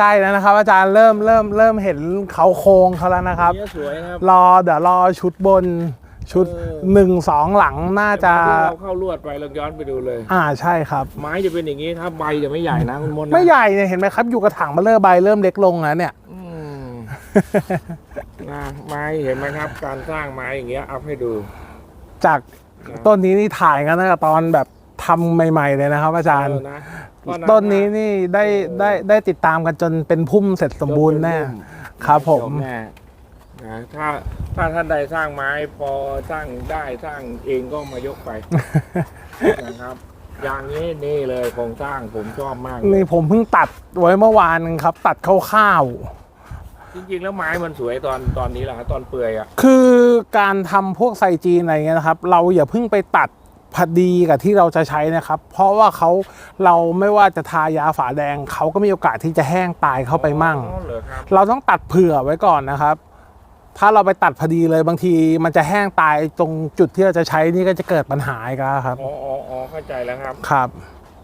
กล้ๆแล้วนะครับ อาจารย์เริ่มเริ่มเริ่มเห็นเขาโครงเขาแล้วนะครับเนี่ยสวยครับรอเดี๋ยวรอชุดบนชุดเออหนึ่งสองหลังน่าจะที่เราเข้าลวดไปเราย้อนไปดูเลย อ่าใช่ครับ ไม้จะเป็นอย่างนี้ครับใบจะไม่ใหญ่นะคุณมนต์นะไม่ใหญ่เนี่ยเห็นไหมครับ อยู่กระถางมาเลอร์ใบเริ่มเล็กลงแล้วเนี่ยอืมนะไม้เห็นไหมครับ การสร้างไม้อย่างเงี้ยเอาให้ดู จากต้นนี้นี่ถ่ายกันตั้งแต่ตอนแบบทำใหม่ ๆ เลยนะครับ อาจารย์เออนะก็ะ ต้นนี้นี่ได้ได้ได้ติดตามกันจนเป็นพุ่มเสร็จสมบูรณ์แน่ครับผมจแน่นะถ้าถ้าท่านใดสร้างไม้พอสร้างได้สร้างเองก็มายกไปนะครับ อย่างนี้นี่เลยโครงสร้างผมชอบมากเลยนี่ผมเพิ่งตัดไว้เมื่อวานนึงครับ ตัดคร่าวจริงๆ แล้วไม้มันสวยตอนตอนนี้แหละครับตอนเปื่อยอะๆคือการทำพวกไซจีนอะไรเงี้ยนะครับ เราอย่าเพิ่งไปตัด พอดีกับที่เราจะใช้นะครับ เพราะว่าเขาเราไม่ว่าจะทายาฝาแดงเขาก็มีโอกาสที่จะแห้งตายเข้าไปมั่ง อ๋อเหรอครับเราต้องตัดเผื่อไว้ก่อนนะครับ ถ้าเราไปตัดพอดีเลยบางทีมันจะแห้งตายตรงจุดที่เราจะใช้นี่ก็จะเกิดปัญหาอีกแล้วครับ อ๋ออ๋ออ๋อเข้าใจแล้วครับครับ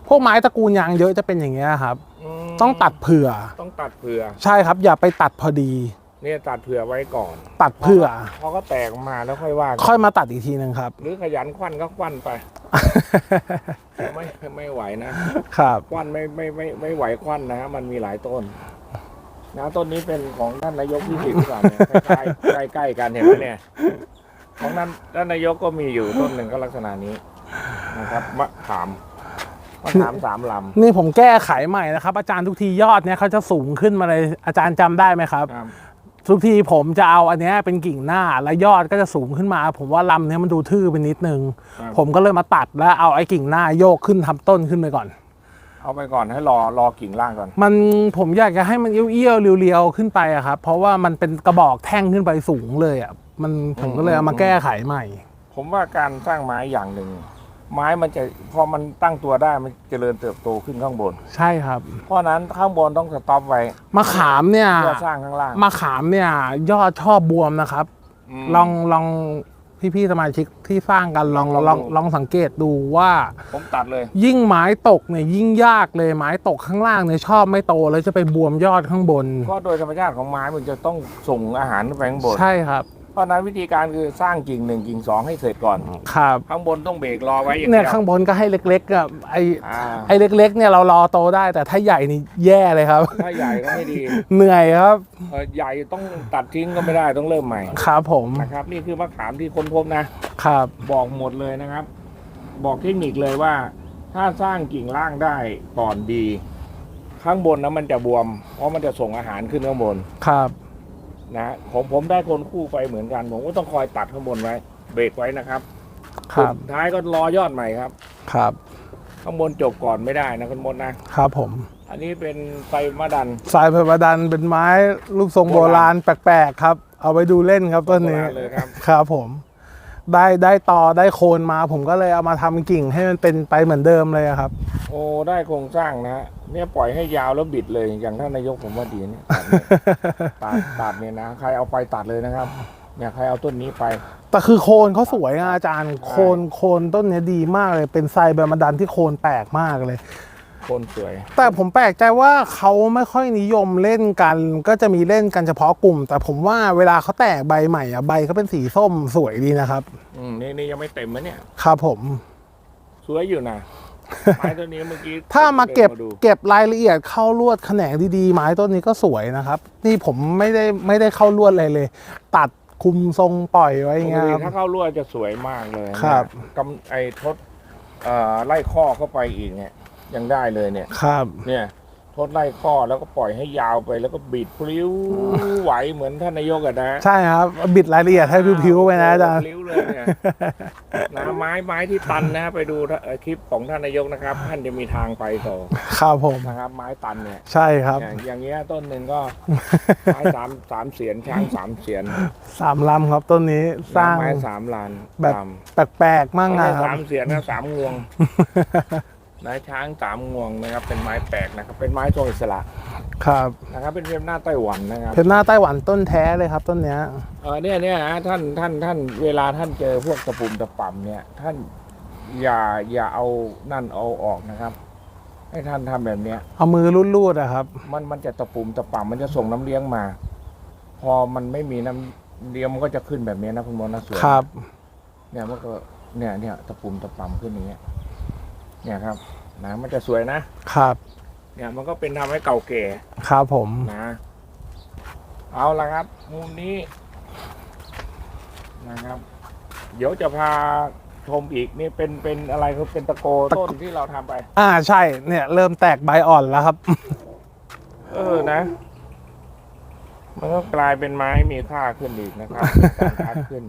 พวกไม้ตระกูลยางเยอะจะเป็นอย่างเงี้ยครับ มต้องตัดเผื่อ ต้องตัดเผื่อ ใช่ครับ อย่าไปตัดพอดี เนี่ยตัดเผื่อไว้ก่อนตัดเผื่อพอก็แตกออกมาแล้วค่อยว่ากันค่อยมาตัดอีกทีหนึ่งครับ หรือขยันควันก็ควันไป ไม่ไม่ไหวนะครับควันไม่ไม่ไม่ไม่ไหวควันนะฮะมันมีหลายต้นนะต้นนี้เป็นของท่านนายกที่สิบหรือเปล่าเนี่ยใกล้ใกล้ใกล้ๆกันเห็นไหมเนี่ย ของนั้นท่านนายกก็มีอยู่ต้นหนึ่งก็ลักษณะนี้นะครับมะขามมะขามสามลนี่ผมแก้ไขใหม่นะครับ อาจารย์ทุกทียอดเนี่ยเขาจะสูงขึ้นมาเลยอาจารย์จำได้ไหมครับำครับ ทุกทีผมจะเอาอันเนี้ยเป็นกิ่งหน้าแล้วยอดก็จะสูงขึ้นมา ผมว่าลำเนี้ยมันดูทื่อไปนิดนึงครับผมก็เลยมาตัดแล้วเอาไอ้กิ่งหน้าโยกขึ้นทำต้นขึ้นไปก่อน เอาไปก่อนให้รอรอกิ่งล่างก่อน มันผมอยากจะให้มันเอี้ยวๆเรียวๆขึ้นไปอะครับเพราะว่ามันเป็นกระบอกแท่งขึ้นไปสูงเลยอะมันผมก็เลยเอามาแก้ไขใหม่ ผมว่าการสร้างไม้อย่างหนึ่ง ไม้มันจะพอมันตั้งตัวได้มันเจริญเติบโตขึ้นข้างบน ใช่ครับ เพราะฉะนั้นข้างบนต้องสต็อปไว้มะขามเนี่ยเพื่อสร้างข้างล่างมะขามเนี่ย ยอดชอบบวมนะครับ ม ลองลองพี่ๆสมาชิกที่สร้างกันลองลองลองดูลองสังเกตดูว่า ผมตัดเลย ยิ่งไม้ตกเนี่ยยิ่งยากเลยไม้ตกข้างล่างเนี่ยชอบไม่โตแล้วจะไปบวมยอดข้างบนเพราะโดยธรรมชาติของไม้มันจะต้องส่งอาหารขึ้นไปข้างบน ใช่ครับ เพราะฉะนั้นวิธีการคือสร้างกิ่งหนึ่งกิ่งสองให้เสร็จก่อน ครับข้างบนต้องเบรกรอไว้อย่างเนี่เดียยวข้างบนก็ให้เล็กๆอะไออ่าไอเล็กๆเนี่ยเรารอโตได้ แต่ถ้าใหญ่นี่แย่เลยครับ ถ้าใหญ่ก็ไม่ดีเหนื่อยครับเอ่อใหญ่ต้องตัดทิ้งก็ไม่ได้ต้องเริ่มใหม่ครับผมนะครับ นี่คือมะขามที่ค้นพบนะ ครับ บอกหมดเลยนะครับ บอกเทคนิคเลยว่า ถ้าสร้างกิ่งล่างได้ก่อนดี ข้างบนนะมันจะบวม เพราะมันจะส่งอาหารขึ้นข้างบน ครับ นะผมผมได้คนคู่ไปเหมือนกัน ผมก็ต้องคอยตัดข้างบนไว้ เบรกไว้นะครับครับสุดท้ายก็รอยอดใหม่ครับ ครับ ข้างบนจบก่อนไม่ได้นะคุณมดนะครับผม อันนี้เป็นไฟมะดัน สายเพบดันเป็นไม้รูปทรงโบราณแปลกๆครับ เอาไปดูเล่นครับต้นนี้ โบราณเลยครับ ครับผม ได้ได้ต่อได้โคนมา ผมก็เลยเอามาทำกิ่งให้มันเป็นไปเหมือนเดิมเลยอะครับโอ้ได้โครงสร้างนะฮะเนี่ยปล่อยให้ยาวแล้วบิดเลยอย่างท่านนายกผมว่าดีเนี่ยตัดเนี่ยตัดตัดเนี่ยนะใครเอาไปตัดเลยนะครับเนี่ยใครเอาต้นนี้ไป แต่คือโคนเขาสวยอะอาจารย์โคนโคนต้นเนี้ยดีมากเลยเป็นไซเบอร์มาดันที่โคนแปลกมากเลยคนสวย แต่ผมแปลกใจว่าเขาไม่ค่อยนิยมเล่นกัน ก็จะมีเล่นกันเฉพาะกลุ่ม แต่ผมว่าเวลาเขาแตกใบใหม่อะใบเขาเป็นสีส้มสวยดีนะครับ อืมนี่นี่ยังไม่เต็มนะเนี่ย ครับผม สวยอยู่นะ ไม้ตัวนี้เมื่อกี้ถ้ามาเก็บดินดูเก็บรายละเอียดเข้าลวดแขนงดีๆ ไม้ต้นนี้ก็สวยนะครับ นี่ผมไม่ได้ไม่ได้เข้าลวดอะไรเลย ตัดคุมทรงปล่อยไว้อย่างเงี้ยปกคติรับถ้าเข้าลวดจะสวยมากเลยนะครับกำไอ้ทดเอ่อไล่ข้อเข้าไปอีกเนี่ยยังได้เลยเนี่ยครับเนี่ย ทดไล่ข้อแล้วก็ปล่อยให้ยาวไปแล้วก็บิดพลิ้วไหวเหมือนท่านนายกอะนะใช่ครับ บิดรายละเอียดให้พิ้วๆไปนะอาจารย์พลิ้วเลยเนี่ยนะไม้ไม้ที่ตันนะไปดูเอ่อคลิปของท่านนายกนะครับ ท่านจะมีทางไปต่อครับผมนะครับ ไม้ตันเนี่ยใช่ครับอย่างอย่างเงี้ยต้นหนึ่งก็ไม้สามสามเสียนช้างสามเสียนสามลำครับต้นนี้สร้างไม้สามลานแบบลำแปลกๆมากไม่นะใช่ครัสาบมเสียนนะสามงวง นายช้างสามงวงนะครับ เป็นไม้แปลกนะครับ เป็นไม้ทรงอิสระครับนะครับ เป็นเพียมหน้าไต้หวันนะครับเพชรหน้าไต้หวันต้นแท้เลยครับ ต้นเนี้ย เออเนี่ยเนี่ยนะท่านท่านท่านเวลาท่านเจอพวกตะปุ่มตะป่ำเนี่ย ท่านอย่าอย่าเอานั่นเอาออกนะครับ ให้ท่านทำแบบเนี้ย เอามือรูดๆอะครับ มันมันจะตะปุ่มตะป่ำมันจะส่งน้ำเลี้ยงมา พอมันไม่มีน้ำเลี้ยงมันก็จะขึ้นแบบนี้นะคุณมอนะสวยครับ เนี่ยมันก็เนี่ยเนี่ยตะปุ่มตะป่ำขึ้นอย่างเงี้ย เนี่ยครับนะมันจะสวยนะครับ เนี่ยมันก็เป็นทำให้เก่าแก่ครับผม นะ เอาละครับ มุมนี้นะครับ เดี๋ยวจะพาชมอีกนี่เป็นเป็นอะไรครับเป็นตะโกต้นที่เราทำไป อ่าใช่เนี่ย เริ่มแตกใบอ่อนแล้วครับ เออนะ มันก็กลายเป็นไม้มีค่าขึ้นอีกนะครับการคัดขึ้น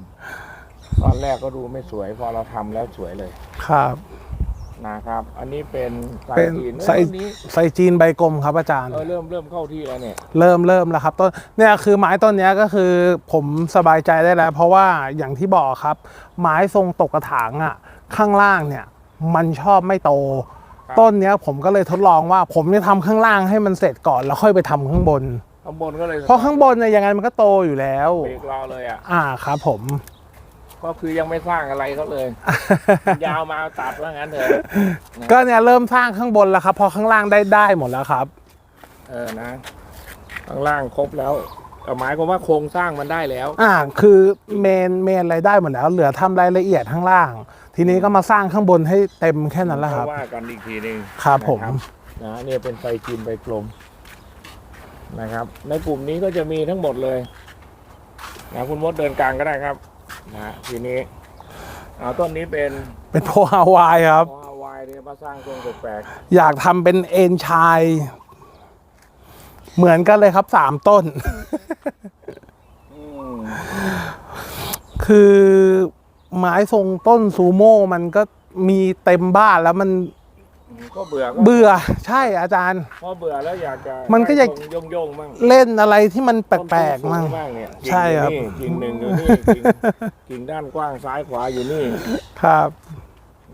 ตอนแรกก็ดูไม่สวย พอเราทำแล้วสวยเลยครับ นะครับ อันนี้เป็นสายเป็นจีนสายเอ้ยต้นนี้ไซจีนใบกลมครับอาจารย์ เออเริ่มเริ่มเข้าที่แล้วเนี่ย เริ่มเริ่มแล้วครับต้นเนี่ยคือไม้ต้นเนี้ยก็คือผมสบายใจได้แล้ว เพราะว่าอย่างที่บอกครับ ไม้ทรงตกกระถางอะข้างล่างเนี่ยมันชอบไม่โต ครับ ต้นเนี้ยผมก็เลยทดลองว่าผมจะทำข้างล่างให้มันเสร็จก่อนแล้วค่อยไปทำข้างบน ข้างบนก็เลยเพราะข้างบนเนี่ยยังไงมันก็โตอยู่แล้ว เบรกเราเลยอะ อ่าครับผม ก็คือยังไม่สร้างอะไรเขาเลย ยาวมาตัดว่างั้นเถอะก็เนี่ยเริ่มสร้างข้างบนแล้วครับเพอข้างล่างได้ได้หมดแล้วครับ เออนะ ข้างล่างครบแล้วแต่หมายความว่าโครงสร้างมันได้แล้ว อ่า คือเมนเมนอะไรได้หมดแล้ว เหลือทำรายละเอียดข้างล่าง ทีนี้ก็มาสร้างข้างบนให้เต็มแค่นั้นแหละครับว่ากันอีกทีหนึงครับผมนะนะเนี่ยเป็นไฟจีนใบกลมนะครับ ในกลุ่มนี้ก็จะมีทั้งหมดเลยนะคุณมดเดินกลางก็ได้ครับ นะทีนี้เอาต้นนี้เป็นเป็นโพฮาวายครับ พอฮาวายเนี่ยมาสร้างทรงแปลกอยากทำเป็นเอ็นชาย เหมือนกันเลยครับสามต้น ๆอืมคือไม้ทรงต้นซูโม่มันก็มีเต็มบ้านแล้วมัน ก็เบื่อก็เบื่อใช่อาจารย์ พอเบื่อแล้วอยากจะมันก็อยาก โยงโยงๆบ้างเล่นอะไรที่มันแปลกๆมั่มั่งบ้างเนี่ยใช่ครับ กิ่งหนึ่งอยู่นี่กิ่งกิ่งด้านกว้างซ้ายขวาอยู่นี่ครับ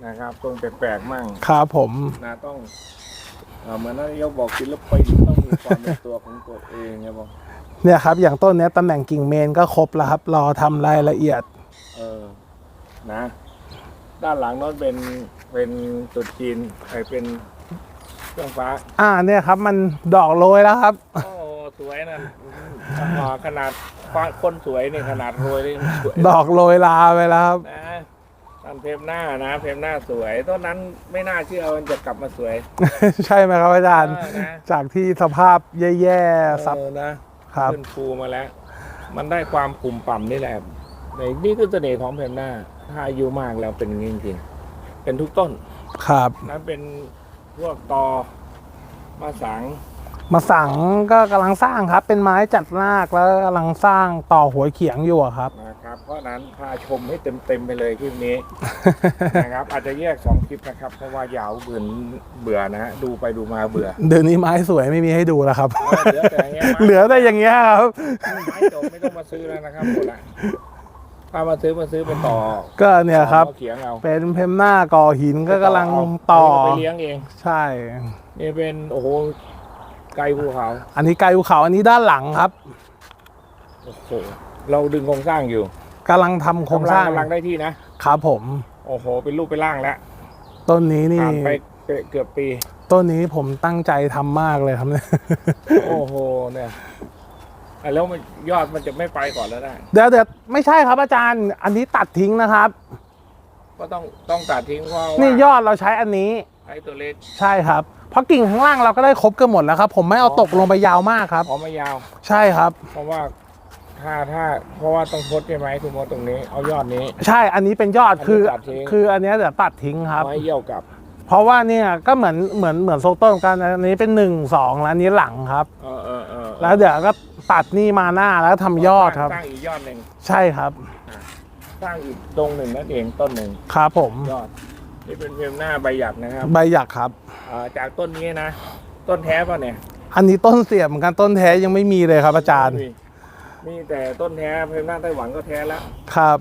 นะครับตรงแปลกๆมั่งครับผม นะต้องเอ่อเหมือนนายกบอกศิลปินต้องมีความเป็นตัวของตัวเองไงบอกเนี่ยครับ อย่างต้นเนี้ยตำแหน่งกิ่งเมนก็ครบแล้วครับ รอทำรายละเอียด เออนะ ด้านหลังโนั้นเป็นเป็นตรุดจีนไอเป็นเครื่องฟ้าอ่าเนี่ยครับ มันดอกโรยแล้วครับ โอ้สวยนั่นอ่าขนาดฟ้าคนสวยนี่ขนาดโรยนี่สวยดอกโรยลาไปแล้วครับ นะต้นเพมหน้านะ เพมหน้าสวยต้นนั้นไม่น่าเชื่อมันจะกลับมาสวย ใช่ไหมครับอาจารย์ เออนะ จากที่สภาพแย่ๆซับเออนะครับ ขึ้นฟูมาแล้ว มันได้ความปุ่มป่ำนี่แหละในนี่คือเสน่ห์ของเพมหน้า ถ้าอายุมากแล้วเป็นอย่างนี้จริงๆเป็นทุกต้นครับ นั้นเป็นพวกตอมาสังมาสั่งก็กำลังสร้างครับ เป็นไม้จัดรากแล้วกำลังสร้างต่อหัวเขียงอยู่อะครับ นะครับ เพราะฉะนั้นพาชมให้เต็มๆไปเลยคลิปนี้ นะครับอาจจะแยกสองคลิปนะครับ เพราะว่ายาวเบื่อเบื่อนะฮะดูไปดูมาเบื่อ เดี๋ยวนี้ไม้สวยไม่มีให้ดูแล้วครับ เหลือแต่อย่างเงี้ยเหลือแต่อย่างเงี้ยครับ ไม้จบไม่ต้องมาซื้อแล้วนะครับหมดละ ถ้ามาซื้อมาซื้อเป็นต่อก็เนี่ยครับ อาเขียงเอาเป็นเพมหน้าก่อหินก็กำลังต่อเาไปเลี้ยงเอง ใช่ นี่เป็นโอ้โหไกลภูเขาอันนี้ไกลภูเขาอันนี้ด้านหลังครับโอ้โหเราดึงโครงสร้างอยู่กำลังทำโครงสร้างกำลังได้ที่นะครับผม โอ้โห เป็นรูปเป็นร่างแล้วต้นนี้นี่ผ่านไปเกือบปี ต้นนี้ผมตั้งใจทำมากเลยครับเนี่ยโอ้โหเนี่ยอะ แล้วมันยอดมันจะไม่ไปก่อนแล้วได้เดี๋ยวเดี๋ยวไม่ใช่ครับอาจารย์ อันนี้ตัดทิ้งนะครับ ก็ต้องต้องตัดทิ้งเพราะว่านี่ยอดเราใช้อันนี้ ไอ้ตัวเล็กใช่ครับ เพราะกิ่งข้างล่างเราก็ได้ครบกันหมดแล้วครับ ผมไม่เอาอ๋อตกลงไปยาวมากครับพอไม่ยาว ใช่ครับ เพราะว่าถ้าถ้าเพราะว่าต้องพดใช่ไหมคุณมดตรงนี้เอายอดนี้ ใช่อันนี้เป็นยอดอันนี้คือตัดทิ้ง คืออันเนี้ยเดี๋ยวตัดทิ้งครับเอาให้เยี่ยวกลับ เพราะว่าเนี่ยก็เหมือนเหมือนเหมือนโซต้นกันอันนี้เป็นหนึ่งสองแล้วอันนี้หลังครับ เออเออเออแล้วเดี๋ยวก็ ตัดนี่มาหน้าแล้วทำยอดครับ สร้างอีกยอดหนึ่งใช่ครับ สร้างอีกตรงหนึ่งนั่นเองต้นหนึ่งครับผม ยอด นี่เป็นเพียงหน้าใบหยักนะครับใบหยักครับ อ่าจากต้นนี้นะ ต้นแท้ป่ะเนี่ยอันนี้ต้นเสียบเหมือนกันต้นแท้ยังไม่มีเลยครับ อาจารย์ มีมีแต่ต้นแท้เพียงหน้าไต้หวันก็แท้แล้วครับ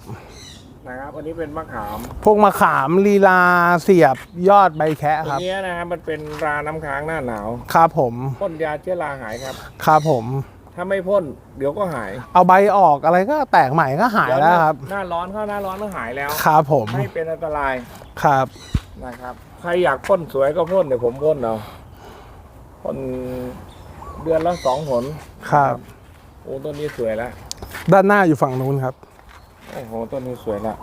นะครับ อันนี้เป็นมะขามพวกมะขามลีลาเสียบยอดใบแคะอัคนรับเนี้ยนะครับมันเป็นราน้ำค้างหน้าหนาว ครับผม พ่นยาเชื้อราหายครับ ครับผม ถ้าไม่พ่นเดี๋ยวก็หายเอาใบออกอะไรก็แตกใหม่ก็หายแล้วครับ หน้าร้อนเข้าหน้าร้อนก็หายแล้วครับผมไม่เป็นอันตรายครับนะครับใครอยากพ่นสวยก็พ่นเดี๋ยวผมพ่นเอาพ่นเดือนละสองหนครับโอ้ต้นนี้สวยแล้วด้านหน้าอยู่ฝั่งนู้นครับโอ้โหต้นนี้สวยละ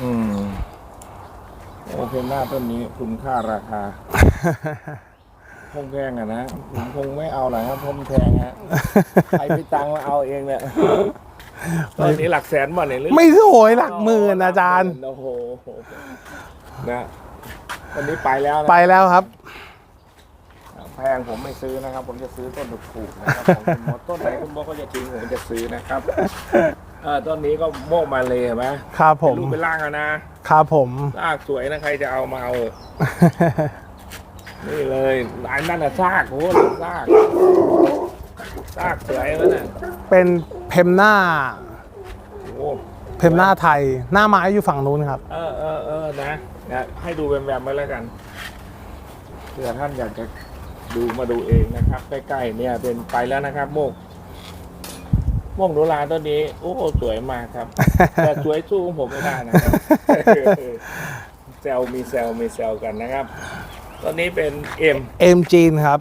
อืมโอ้เพนหน้าต้นนี้คุณค่าราคา คงแพงอะนะผมคงไม่เอาหรอกครับเพราะมันแพงฮะใครไปตังค์มาเอาเองเนี่ยตอนนี้หลักแสนบ่เนี่ยหรือไม่สวยหลักหมื่นอาจารย์โอ้โหนะวันนี้ไปแล้วนะไปแล้วครับ แพงผมไม่ซื้อนะครับ ผมจะซื้อต้นถูกๆนะครับของคุณมดต้นไหนคุณมดก็จะทิ้งผมจะซื้อนะครับเออต้นนี้ก็โมกมาเลยเห็นไหมครับผมเป็นรูปเป็นร่างอะนะครับผมซากสวยนะใครจะเอามาเอา นี่เลยอันนั้นน่ะซากโอ้โหซากซากสวยแล้วน่ะเป็นเพมหน้าโอ้โหเพมหน้าไทย หน้าไม้อยู่ฝั่งนู้นครับ เออเออเออนะนะให้ดูแวมๆไว้แล้วกันเผื่อท่านอยากจะดูมาดูเองนะครับ ใกล้ๆเนี่ยเป็นไปแล้วนะครับโมกโมกหนูลาต้นนี้ โอ้โหสวยมากครับ แต่สวยสู้ของผมไม่ได้นะครับแซลมีแซลมีแซลกันนะครับ ตอนนี้เป็นเอ็มเอ็มจีนครับ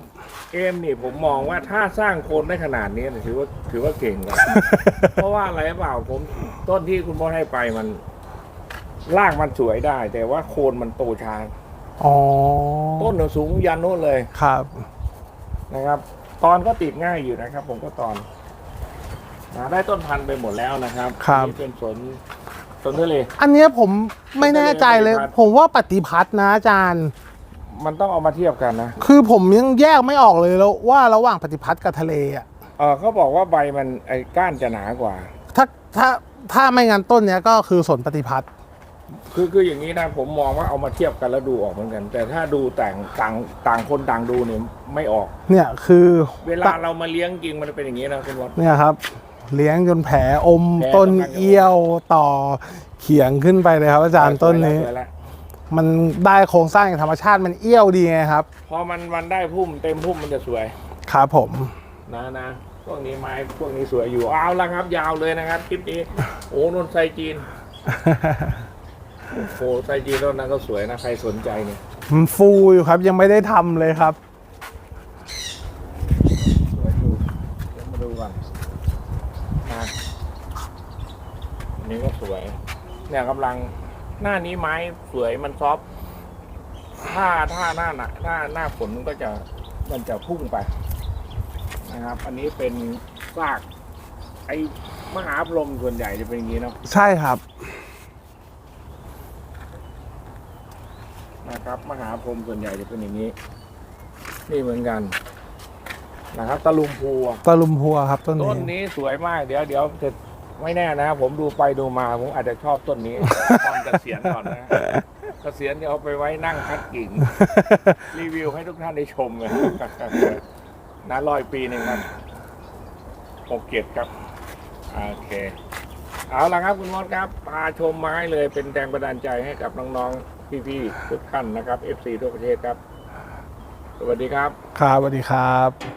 เอ็มนี่ผมมองว่าถ้าสร้างโคนได้ขนาดนี้เนี่ยถือว่าถือว่าเก่งแล้ว เพราะว่าอะไรหรือเปล่าผมต้นที่คุณพ่อให้ไปมันรากมันสวยได้ แต่ว่าโคนมันโตช้าอ๋อต้นเนี่ยสูงยันโน้นเลยครับนะครับ ตอนก็ติดง่ายอยู่นะครับ ผมก็ตอนนะได้ต้นพันธุ์ไปหมดแล้วนะครับครับนี่เป็นสวนสวนทะเล อันเนี้ยผมไม่แน่ใจเลยปฏิพัฒน์ผมว่าปฏิพัฒน์นะอาจารย์ มันต้องเอามาเทียบกันนะคือผมยังแยกไม่ออกเลยแล้วว่าระหว่างปฏิพัฒน์กับทะเลอะเออเขาบอกว่าใบมันไอ้ก้านจะหนากว่า ถ้าถ้าถ้าไม่งั้นต้นเนี้ยก็คือสนปฏิพัฒน์คือคืออย่างนี้นะผมมองว่าเอามาเทียบกันแล้วดูออกเหมือนกัน แต่ถ้าดูต่างต่างต่างคนต่างดูเนี่ยไม่ออก เนี่ยคือเวลาเรามาเลี้ยงจริงมันเป็นอย่างนี้นะคุณวัดเนี่ยครับ เลี้ยงจนแผลอมแผลต้นกำลังจะเอี้ยวต่อเขียงขึ้นไปเลยครับอาจารย์ต้นนี้ สวยแล้ว มันได้โครงสร้างอย่างธรรมชาติมันเอี้ยวดีไงครับ พอมันมันได้พุ่มเต็มพุ่มมันจะสวยครับผมนะนะพวกนี้ไม้พวกนี้สวยอยู่เอาละครับ ยาวเลยนะครับคลิปนี้โอ้นนไซจีนโอ้โหไซจีนต้นนั้นก็สวยนะใครสนใจเนี่ยมันฟูอยู่ครับ ยังไม่ได้ทำเลยครับสวยอยู่เดี๋ยวมาดูกันนะอันนี้ก็สวยเนี่ยกำลัง หน้านี้ไม้สวยมันซอฟต์ถ้าถ้าหน้าหนักหน้าหน้าฝนมันก็จะมันจะพุ่งไปนะครับ อันนี้เป็นซาก ไอ้มหาพรหมส่วนใหญ่จะเป็นอย่างนี้เนาะใช่ครับ นะครับ มหาพรหมส่วนใหญ่จะเป็นอย่างนี้ นี่เหมือนกัน นะครับตะลุมพูอะตะลุมพัวครับต้นต้นนี้นี้สวยมากเดี๋ยวเดี๋ยวจะ ไม่แน่นะผมดูไปดูมาผมอาจจะชอบต้นนี้ตอนเกษียณก่อนนะเกษียณจะเอาไปไว้นั่งคัดกิ่ง รีวิวให้ทุกท่านได้ชมเลยนะร้อยปีหนึ่งครับหกเกียรติครับโอเค เอาละครับคุณมดครับพาชมไม้เลยเป็นแรงบันดาลใจให้กับน้องๆพี่ๆทุกท่านนะครับ FC ทั่วประเทศครับ สวัสดีครับ ครับสวัสดีครับ